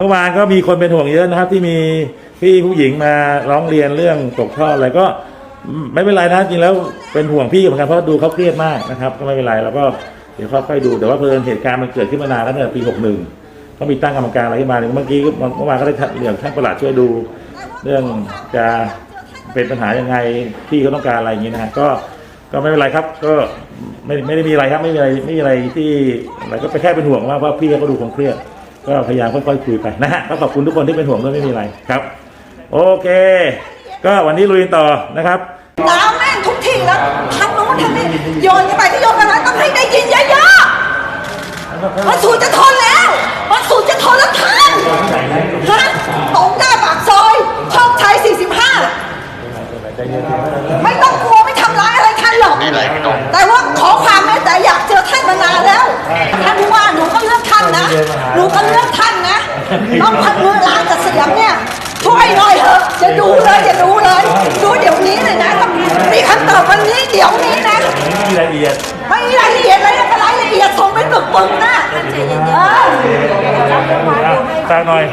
เมื่อวานก็มีคนเป็นห่วงเยอะนะครับ ที่มีพี่ผู้หญิงมาร้องเรียนเรื่องตกท่ออะไรก็ไม่เป็นไรนะจริงแล้วเป็นห่วงพี่เหมือนกันเพราะดูเขาเครียดมากนะครับ ก็ไม่เป็นไรแล้วก็เดี๋ยวค่อยๆดูแต่ว่าเพลินเหตุการณ์มันเกิดขึ้นมานานแล้วตั้งแต่ปี61ก็มีตั้งกรรมการอะไรขึ้นมาเมื่อกี้เมื่อวานก็ได้เรื่องท่านประหลัดช่วยดู เรื่องจะเป็นปัญหายังไงพี่เขาต้องการอะไรอย่างนี้นะฮะก็ก็ไม่เป็นไรครับก็ไม่ไม่ได้มีอะไรครับไม่มีอะไรไม่มีอะไรที่อะไรก็ไปแค่เป็นห่วงว่าว่าพี่เขาดูคงเครียด ก็พยายามค่อยๆคุยไปนะฮะก็ขอบคุณทุกคนที่เป็นห่วงด้วยไม่มีอะไรครับ โอเค ก็วันนี้ลุยต่อนะครับน้ำแม่งทุกทีแล้วทางโน้นทางนี้โยนกันไปที่โยนกันมาต้องให้ได้ยินเยอะๆมันสูจะทนแล้วมันสูจะทนแล้วท่านฮะตรงหน้าปากซอยโชคชัย45 ไม่ต้อง หนูก็เลือกท่านนะ ต้องพันมือล้างกับเสียงเนี่ยช่วยหน่อยเถอะจะดูเลยจะดูเลย ดูเดี๋ยวนี้เลยนะต้องมีคำตอบวันนี้เดี๋ยวนี้นะไม่มีรายละเอียดไม่มีรายละเอียดอะไรก็รายละเอียดส่งไปปึกปึกๆนะเออฝากหน่อย